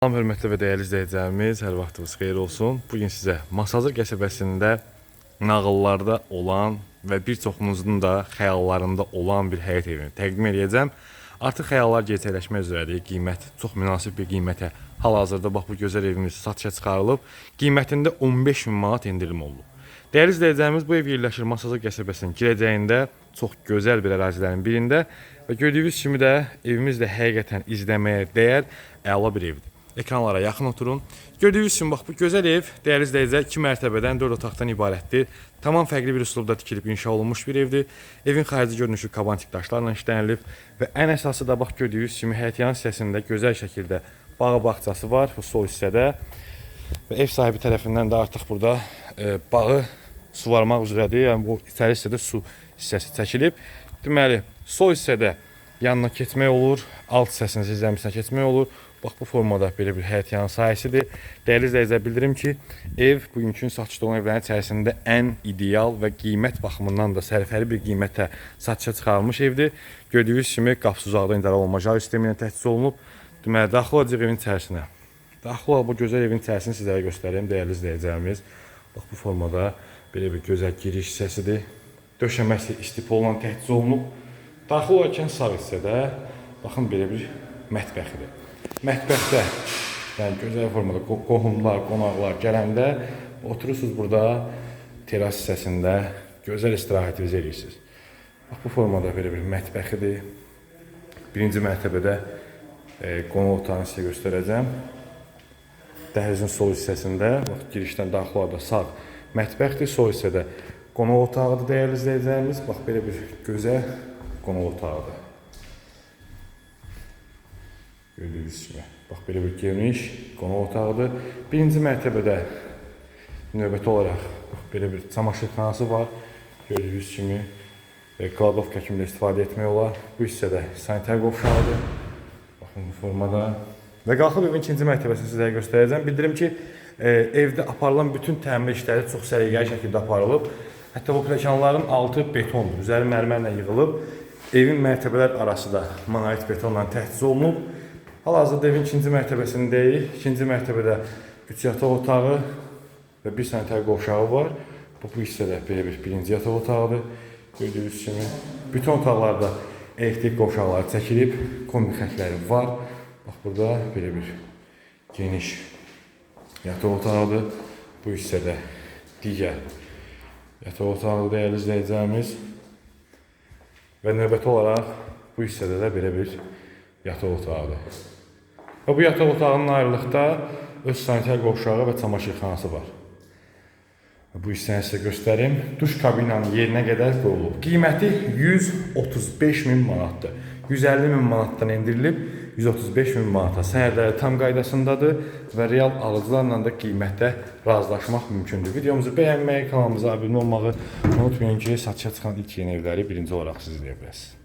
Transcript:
Salam hörmətli və dəyərli izləyicilərimiz, hər vaxtınız xeyir olsun. Bu gün sizə Masazır qəsəbəsində nağıllarda olan və bir çoxunuzun da xəyallarında olan bir həyət evini təqdim edəcəm. Artıq xəyallar gerçəkləşmək üzrədir. Qiymət çox münasib bir qiymətə hal-hazırda bax bu gözəl evimiz satışa çıxarılıb. Qiymətində 15 min manat endirim olunub. Dəyərli izləyicilərimiz, bu ev yerləşir Masazır qəsəbəsinin girəcəyində, çox gözəl bir ərazilərin birində və gördüyünüz kimi də evimiz də həqiqətən izləməyə dəyər, əla bir evdir. Ekranlara yaxın oturun. Gördüyünüz kimi bax bu gözəl ev dəyərli izləyicilər 2 mərtəbədən 4 otaqdan ibarətdir. Tamam fərqli bir üslubda tikilib inşa olunmuş bir evdir. Evin xarici görünüşü kabantik daşlarla işlənilib və ən əsası da bax gördüyünüz kimi həyətyan hissəsində gözəl şəkildə bağ bağçası var bu sol hissədə. Və ev sahibi tərəfindən də artıq burada e, bağı suvarmaq üzrədir. Yəni bu içəri hissədə su hissəsi çəkilib. Deməli, sol hissədə yanına keçmək olur, alt hissəsini izləmisinə keçmək olur. Bax bu formada belə bir həyət yanı sahəsidir. Dəyərli izləyicilər bildirim ki, ev bugünkü satışda olan evlərin içərisində ən ideal və qiymət baxımından da sərfəli bir qiymətə satışa çıxarılmış evdir. Gördüyünüz kimi qapısı uzaqdan idarə olunma jar sistemi ilə təchiz olunub. Deməli, daxil olacaq evin içərisinə. Daxil olaq bu gözəl evin içərisini sizlərə göstəreyim dəyərli izləyicilərimiz. Bax bu formada belə bir gözəl giriş hissəsidir. Döşəməsi istipolla təchiz olunub. Daxil olarkən sağ hissədə baxın belə bir mətbəxidir. Mətbəxdə yəni gözəl formada qo- qohumlar, qonaqlar gələndə oturursunuz burada teras hissəsində gözəl istirahətinizi edirsiniz. Bax bu formada belə bir mətbəxidir. Birinci mərtəbədə e, qonaq otağını sizə göstərəcəm. Dəhlizin sol hissəsində, bax girişdən daxil olaraq sağ mətbəxdir, sol hissədə qonaq otağıdır dəyərli izləyicilərimiz. Bax belə bir gözəl qonaq otağıdır. Gördüyünüz kimi. Bax belə bir geniş qonaq otağıdır. Birinci mərtəbədə növbəti olaraq bax, belə bir çamaşırxanası var. Gördüyünüz kimi e, kladovka kimi də istifadə etmək olar. Bu hissədə sanitar qovşağıdır. Baxın bu formada. Və qalxıb evin ikinci mərtəbəsini sizlərə göstərəcəm. Bildirim ki, e, evdə aparılan bütün təmir işləri çox səliqəli şəkildə aparılıb. Hətta bu pləkanların altı betondur, üzəri mərmərlə yığılıb. Evin mərtəbələr arası da monolit betonla təchiz olunub. Hal-hazırda evin ikinci mərtəbəsindəyik. İkinci mərtəbədə 3 yataq otağı və bir sanitar qovşağı var. Bu, bu hissədə belə bir birinci yataq otağıdır. Gördüyünüz kimi bütün otaqlarda elektrik qovşaqları çəkilib, kombi xətləri var. Bax burada belə bir geniş yataq otağıdır. Bu hissədə digər yataq otağı dəyərli izləyicilərimiz. Və növbəti olaraq bu hissədə də belə bir yataq otağıdır. Və bu yataq otağının ayrılıqda öz sanitar qovşağı və çamaşırxanası var. Bu hissəni sizə göstərim. Duş kabinanın yerinə qədər qoyulub. Qiyməti 135 min manatdır. 150 min manatdan endirilib 135 min manata. Sənədləri tam qaydasındadır və real alıcılarla da qiymətdə razılaşmaq mümkündür. Videomuzu bəyənməyi, kanalımıza abunə olmağı unutmayın ki, satışa çıxan ilk yeni evləri birinci olaraq siz izləyə biləsiniz.